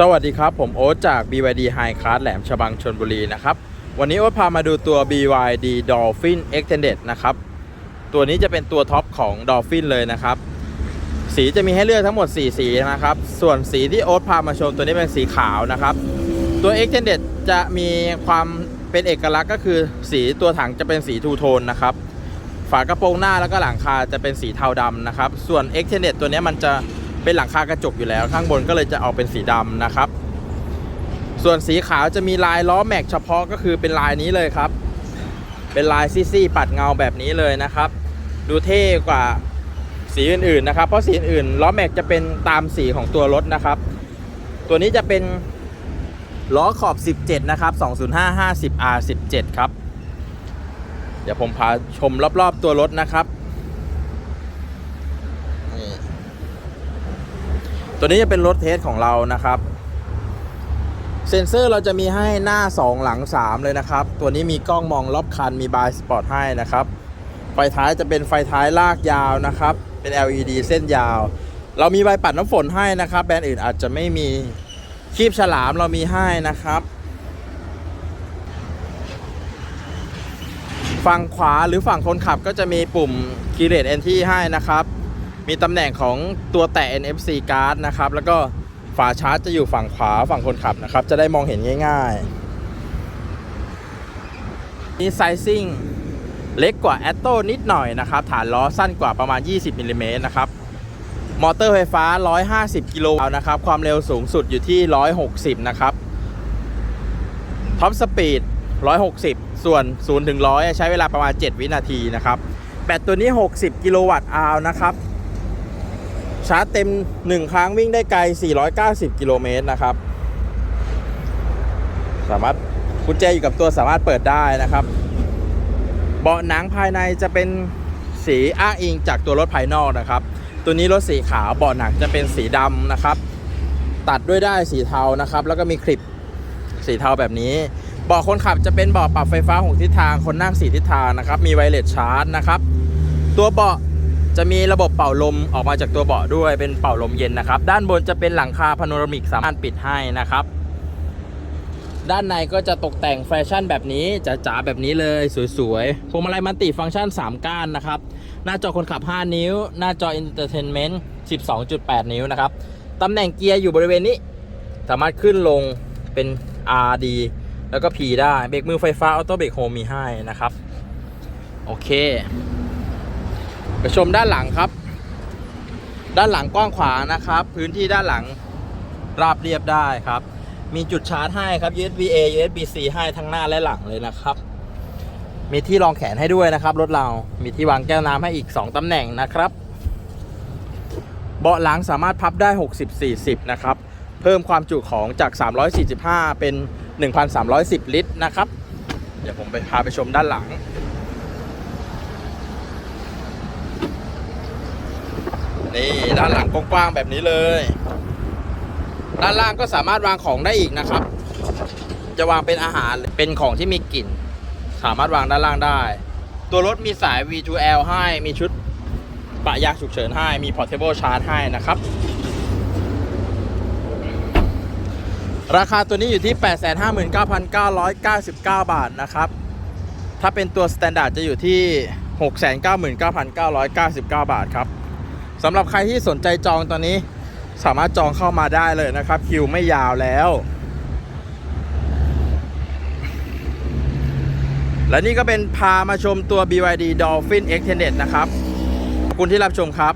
สวัสดีครับ ผมโอ๊ตจาก BYD High Class แหลมฉบังชนบุรีนะครับ วันนี้โอ๊ตพามาดูตัว BYD Dolphin Extended นะครับ ตัวนี้จะเป็นตัวท็อปของ Dolphin เลยนะครับ สีจะมีให้เลือกทั้งหมด 4 สีนะครับ ส่วนสีที่โอ๊ตพามาชมตัวนี้เป็นสีขาวนะครับ ตัว Extended จะมีความเป็นเอกลักษณ์ก็คือสีตัวถังจะเป็นสีทูโทนนะครับ ฝากระโปรงหน้าแล้วก็หลังคาจะเป็นสีเทาดำนะครับ ส่วน Extended ตัวนี้มันจะ เป็นหลังคากระจกอยู่แล้ว ข้างบนก็เลยจะออกเป็นสีดำนะครับ ส่วนสีขาวจะมีลายล้อแม็กเฉพาะก็คือเป็นลายนี้เลยครับ เป็นลายซี่ๆปัดเงาแบบนี้เลยนะครับ ดูเท่กว่าสีอื่นๆนะครับ เพราะสีอื่นล้อแม็กจะเป็นตามสีของตัวรถนะครับ ตัวนี้จะเป็นล้อขอบ 17 นะครับ 205 50 R 17 ครับ เดี๋ยวผมพาชมรอบๆตัวรถนะครับ ตัวนี้จะเป็นรถเทสของเรานะครับ เซ็นเซอร์เราจะมีให้หน้า 2 หลัง 3 เลยนะครับ ตัวนี้มีกล้องมองรอบคันมีบายสปอร์ตให้นะครับ ไฟท้ายจะเป็นไฟท้ายลากยาวนะครับ เป็น LED เส้นยาว เรามีใบปัดน้ำฝนให้นะครับ แบรนด์อื่นอาจจะไม่มีคีบฉลามเรามีให้นะครับฝั่งขวาหรือฝั่งคนขับก็จะมีปุ่ม Keyless Entry ให้นะครับ มีตำแหน่งของตัวแตะ NFC card นะครับ แล้วก็ฝาชาร์จจะอยู่ฝั่งขวาฝั่งคนขับนะครับ จะได้มองเห็นง่ายๆนี่ไซซิ่งเล็กกว่า a t t o นิดหน่อยนะครับ ฐานล้อสั้นกว่าประมาณ 20มิลลิเมตรนะครับ มอเตอร์ไฟฟ้า 150 กิโลวัตต์นะครับ ความเร็วสูงสุดอยู่ที่ 160 นะครับ ท็อปสปีด 160 ส่วน 0 ถึง 100 ใช้เวลาประมาณ 7 วินาทีนะครับ แบตตัวนี้ 60 กิโลวัตต์อาวนะครับ ชาร์จเต็ม 1 ครั้งวิ่งได้ไกล 490 กิโลเมตรนะครับ สามารถกุญแจอยู่กับตัวสามารถเปิดได้นะครับ เบาะหนังภายในจะเป็นสีอ้างอิงจากตัวรถภายนอกนะครับ ตัวนี้รถสีขาวเบาะหนังจะเป็นสีดำนะครับ ตัดด้วยได้สีเทานะครับ แล้วก็มีคลิปสีเทาแบบนี้เบาะคนขับจะเป็นเบาะปรับไฟฟ้าหกทิศทางคนนั่งสี่ทิศทางนะครับ มีไวเลสชาร์จนะครับ ตัวเบาะ จะมีระบบเป่าลมออกมาจากตัวเบาะด้วยเป็นเป่าลมเย็นนะครับ ด้านบนจะเป็นหลังคาพาโนรามิกสามารถปิดให้นะครับ ด้านในก็จะตกแต่งแฟชั่นแบบนี้จ๋าๆแบบนี้เลยสวยๆพวงมาลัยมัลติฟังก์ชัน 3 ก้านนะครับ หน้าจอคนขับ 5 นิ้ว หน้าจอ Entertainment 12.8 นิ้วนะครับตำแหน่งเกียร์อยู่บริเวณนี้ สามารถขึ้นลงเป็น RD แล้วก็ P ได้เบรกมือไฟฟ้าออโต้เบรกโฮมมีให้นะครับ โอเค ไปชมด้านหลังครับ ด้านหลังกว้างขวางนะครับ พื้นที่ด้านหลังราบเรียบได้ครับ มีจุดชาร์จให้ครับ USB A USB C ให้ทั้งหน้าและหลังเลยนะครับ มีที่รองแขนให้ด้วยนะครับ รถเรามีที่วางแก้วน้ำให้อีก 2ตำแหน่งนะครับ เบาะหลังสามารถพับได้ 60-40 นะครับ เพิ่มความจุของจาก 345 เป็น 1,310 ลิตรนะครับ เดี๋ยวผมไปพาไปชมด้านหลัง นี่ด้านหลังกว้างๆแบบนี้เลย ด้านล่างก็สามารถวางของได้อีกนะครับ จะวางเป็นอาหารเป็นของที่มีกลิ่น สามารถวางด้านล่างได้ ตัวรถมีสาย V2L ให้มีชุดปะยางฉุกเฉินให้มี portable charge ให้นะครับ ราคาตัวนี้อยู่ที่ 859,999 บาทนะครับ ถ้าเป็นตัว standard จะอยู่ที่ 699,999 บาทครับ สำหรับใครที่สนใจจองตอนนี้ สามารถจองเข้ามาได้เลยนะครับ คิวไม่ยาวแล้ว และนี่ก็เป็นพามาชมตัว BYD Dolphin Extended นะครับขอบคุณที่รับชมครับ